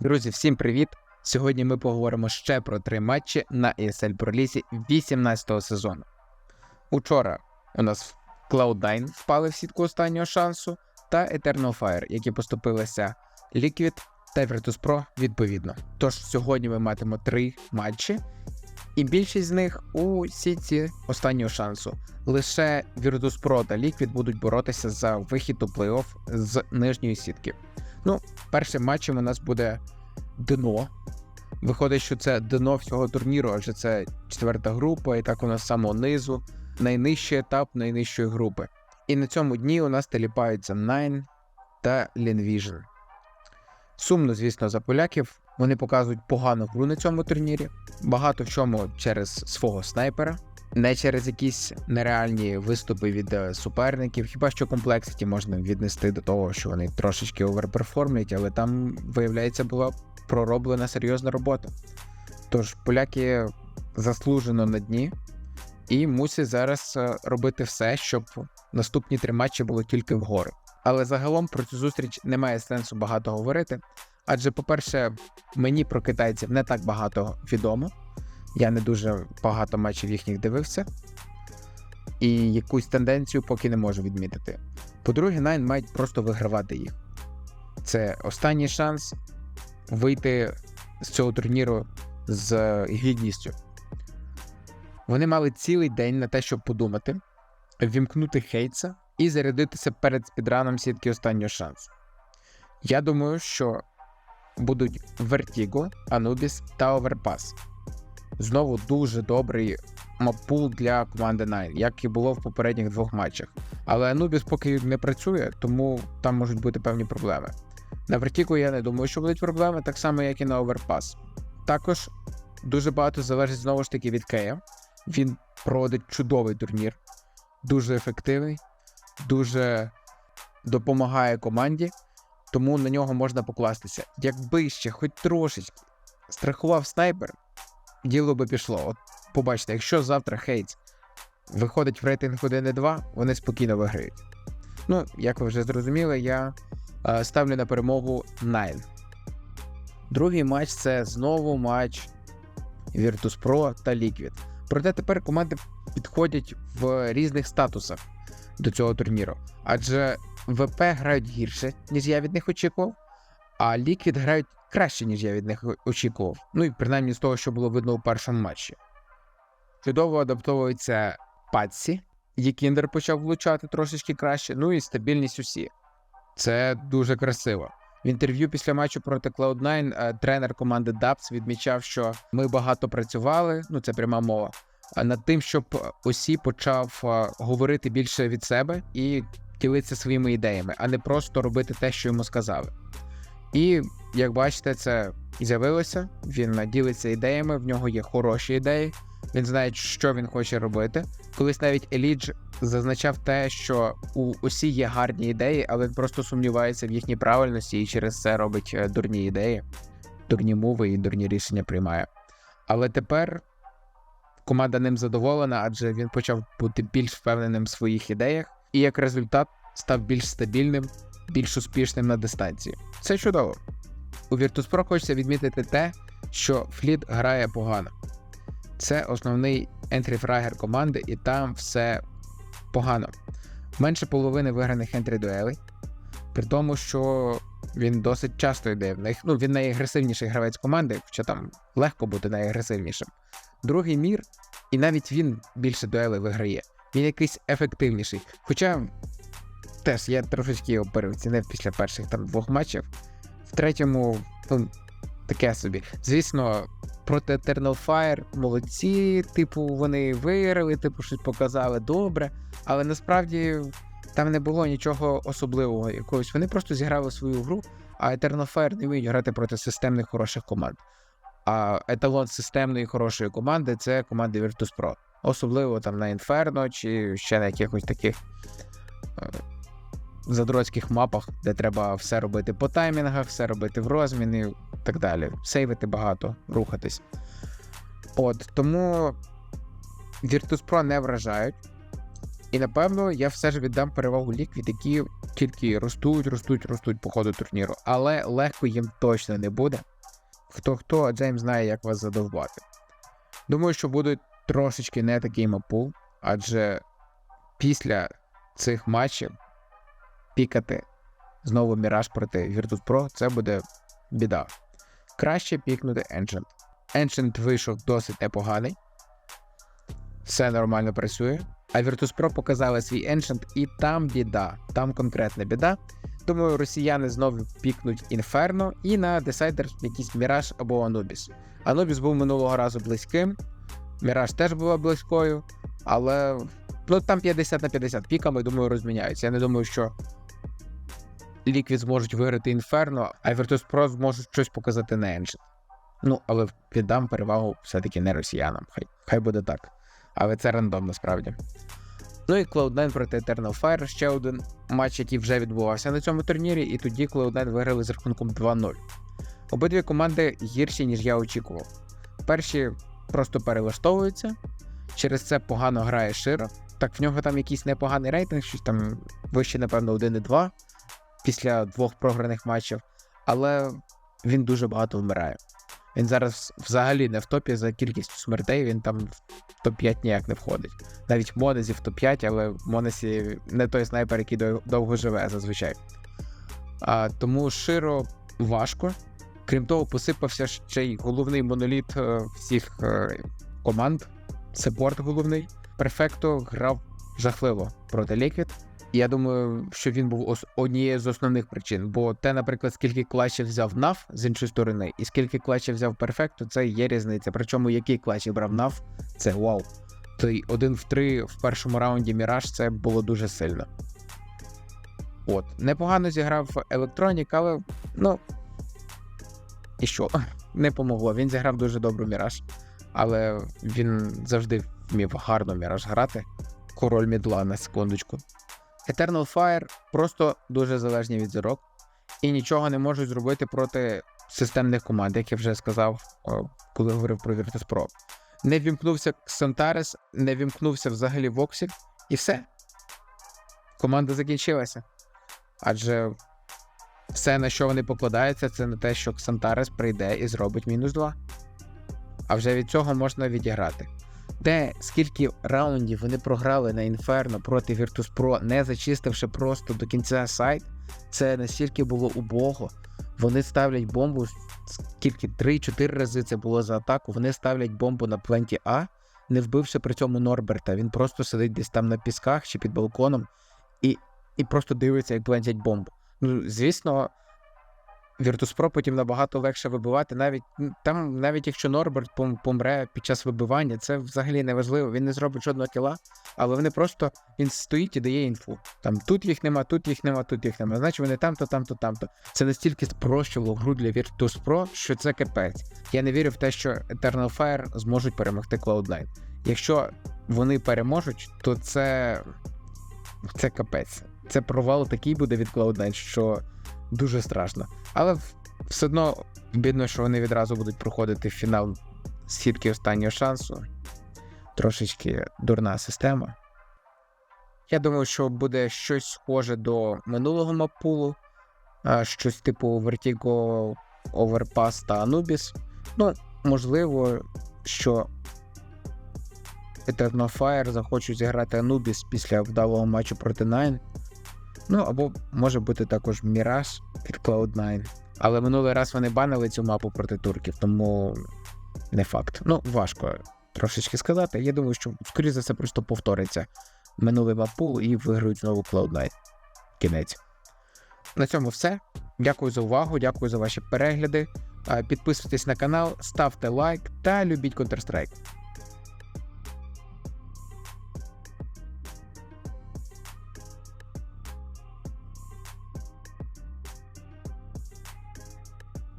Друзі, всім привіт! Сьогодні ми поговоримо ще про три матчі на ESL Pro League 18-го сезону. Учора у нас Cloud9 впали в сітку останнього шансу та Eternal Fire, які поступилися Liquid та Virtus Pro відповідно. Тож сьогодні ми матимемо три матчі, і більшість з них у сітці останнього шансу. Лише Virtus Pro та Liquid будуть боротися за вихід у плей-офф з нижньої сітки. Ну, першим матчем у нас буде дно. Виходить, що це дно всього турніру, адже це четверта група, і так у нас з самого низу, найнижчий етап найнижчої групи. І на цьому дні у нас теліпаються Nine та Linvision. Сумно, звісно, за поляків. Вони показують погану гру на цьому турнірі. Багато в чому через свого снайпера, не через якісь нереальні виступи від е, суперників. Хіба що комплексіті можна віднести до того, що вони трошечки оверперформлять, але там, виявляється, була пророблена серйозна робота. Тож поляки заслужено на дні і мусять зараз е, робити все, щоб наступні три матчі було тільки вгору. Але загалом про цю зустріч немає сенсу багато говорити. Адже, по-перше, мені про китайців не так багато відомо. Я не дуже багато матчів їхніх дивився, і якусь тенденцію поки не можу відмітити. По-друге, Nine мають просто вигравати їх. Це останній шанс вийти з цього турніру з гідністю. Вони мали цілий день на те, щоб подумати, вімкнути Хейтса і зарядитися перед спідраном сітки останнього шансу. Я думаю, що будуть Vertigo, Anubis та Overpass. Знову дуже добрий маппул для команди Nine, як і було в попередніх двох матчах. Але Anubis поки не працює, тому там можуть бути певні проблеми. На Vertigo я не думаю, що будуть проблеми, так само, як і на Overpass. Також дуже багато залежить знову ж таки від Кея. Він проводить чудовий турнір, дуже ефективний, дуже допомагає команді, тому на нього можна покластися. Якби ще хоч трошечки страхував снайпер, діло би пішло. От побачите, якщо завтра Хейтс виходить в рейтинг 1-2, вони спокійно виграють. Ну, як ви вже зрозуміли, я е, ставлю на перемогу Nine. Другий матч це знову матч Virtus Pro та Liquid. Проте тепер команди підходять в різних статусах до цього турніру. Адже ВП грають гірше, ніж я від них очікував, а Liquid грають краще, ніж я від них очікував. Ну і принаймні з того, що було видно у першому матчі. Чудово адаптовується Патсі, Єкіндер почав влучати трошечки краще, ну і стабільність усі. Це дуже красиво. В інтерв'ю після матчу проти Cloud9 е, тренер команди DAPS відмічав, що ми багато працювали, ну це пряма мова, е, над тим, щоб усі почав е, говорити більше від себе і ділитися своїми ідеями, а не просто робити те, що йому сказали. І як бачите, це з'явилося. Він ділиться ідеями, в нього є хороші ідеї. Він знає, що він хоче робити. Колись навіть Елідж зазначав те, що у усі є гарні ідеї, але він просто сумнівається в їхній правильності і через це робить е, дурні ідеї, дурні мови і дурні рішення приймає. Але тепер команда ним задоволена, адже він почав бути більш впевненим в своїх ідеях, і як результат став більш стабільним, більш успішним на дистанції. Це чудово. У Virtus.pro хочеться відмітити те, що Фліт грає погано. Це основний ентрі-фрагер команди, і там все погано. Менше половини виграних ентрі дуелей, при тому, що він досить часто йде в них. Ну, він найагресивніший гравець команди, хоча там легко бути найагресивнішим. Другий мір, і навіть він більше дуелей виграє. Він якийсь ефективніший. Хоча теж я трошечки його переоцінив після перших там двох матчів. В третьому, ну, таке собі. Звісно, проти Eternal Fire молодці, типу, вони виграли, типу, щось показали добре, але насправді там не було нічого особливого якогось. Вони просто зіграли свою гру, а Eternal Fire не вміють грати проти системних хороших команд. А еталон системної хорошої команди це команда Virtus.pro. Особливо там на Inferno чи ще на якихось таких е, задроцьких мапах, де треба все робити по таймінгах, все робити в розміни і так далі. Сейвити багато, рухатись. От, тому Virtus.pro не вражають. І напевно я все ж віддам перевагу Liquid, які тільки ростуть, ростуть, ростуть по ходу турніру. Але легко їм точно не буде. Хто хто, Джеймс знає, як вас задовбати. Думаю, що буде трошечки не такий мапул, адже після цих матчів пікати знову Міраж проти Virtus.pro це буде біда. Краще пікнути Ancient. Ancient вийшов досить непоганий. Все нормально працює. А Virtus.pro показали свій Ancient, і там біда, там конкретна біда. Думаю, росіяни знову пікнуть Inferno і на Decider якийсь Міраж або Anubis. Anubis був минулого разу близьким, Міраж теж була близькою, але ну, там 50 на 50 піками, думаю, розміняються. Я не думаю, що Liquid зможуть виграти Inferno, а Virtus.pro зможуть щось показати на Ancient. Ну, але віддам перевагу все-таки не росіянам. Хай, хай буде так. Але це рандом насправді. Ну і Cloud9 проти Eternal Fire ще один матч, який вже відбувався на цьому турнірі, і тоді Cloud9 виграли з рахунком 2-0. Обидві команди гірші, ніж я очікував. Перші просто перелаштовуються, через це погано грає Широ. Так в нього там якийсь непоганий рейтинг, щось там вище, напевно, 1,2 після двох програних матчів, але він дуже багато вмирає. Він зараз взагалі не в топі за кількістю смертей, він там в топ-5 ніяк не входить. Навіть в Монезі в топ-5, але в Монесі не той снайпер, який довго живе зазвичай. А, тому Широ важко. Крім того, посипався ще й головний моноліт е, всіх е, команд, сепорт головний. Перфекто грав жахливо проти Liquid. Я думаю, що він був однією з основних причин. Бо те, наприклад, скільки клачів взяв НАВ з іншої сторони, і скільки клачів взяв Перфекто, це є різниця. Причому який клач брав НАВ, це вау. Той один в три в першому раунді Міраж це було дуже сильно. От, непогано зіграв Електронік, але ну. І що? Не помогло. Він зіграв дуже добру Міраж, але він завжди вмів гарно Міраж грати. Король мідла на секундочку. Eternal Fire просто дуже залежні від зірок і нічого не можуть зробити проти системних команд, як я вже сказав, коли говорив про Virtus.pro. Не вімкнувся Ксантарес, не вімкнувся взагалі Воксік, і все. Команда закінчилася. Адже все, на що вони покладаються, це на те, що Ксантарес прийде і зробить мінус 2. А вже від цього можна відіграти. Те, скільки раундів вони програли на Inferno проти Virtus.pro, не зачистивши просто до кінця сайт, це настільки було убого. Вони ставлять бомбу, скільки 3-4 рази це було за атаку. Вони ставлять бомбу на пленті А, не вбивши при цьому Норберта. Він просто сидить десь там на пісках чи під балконом і, і просто дивиться, як плентять бомбу. Ну, звісно, Virtus.pro потім набагато легше вибивати, навіть там, навіть якщо Норберт пом- помре під час вибивання, це взагалі не важливо. Він не зробить жодного кіла, але вони просто він стоїть і дає інфу. Там тут їх нема, тут їх нема, тут їх нема. Значить вони там-то, там-то, там-то. Це настільки спрощувало гру для Virtus.pro, що це капець. Я не вірю в те, що Eternal Fire зможуть перемогти Cloud9. Якщо вони переможуть, то це. Це капець. Це провал такий буде від Cloud9, що дуже страшно. Але все одно бідно, що вони відразу будуть проходити фінал сітки останнього шансу. Трошечки дурна система. Я думаю, що буде щось схоже до минулого маппулу, щось типу Vertigo, Overpass та Anubis. Ну, можливо, що Eternal Fire захочуть зіграти Anubis після вдалого матчу проти Nine. Ну, або може бути також Mirage від Cloud9. Але минулий раз вони банили цю мапу проти турків, тому не факт. Ну, важко трошечки сказати. Я думаю, що, скоріше за все, просто повториться минулий мапул і виграють знову Cloud9. Кінець. На цьому все. Дякую за увагу, дякую за ваші перегляди. Підписуйтесь на канал, ставте лайк та любіть Counter-Strike.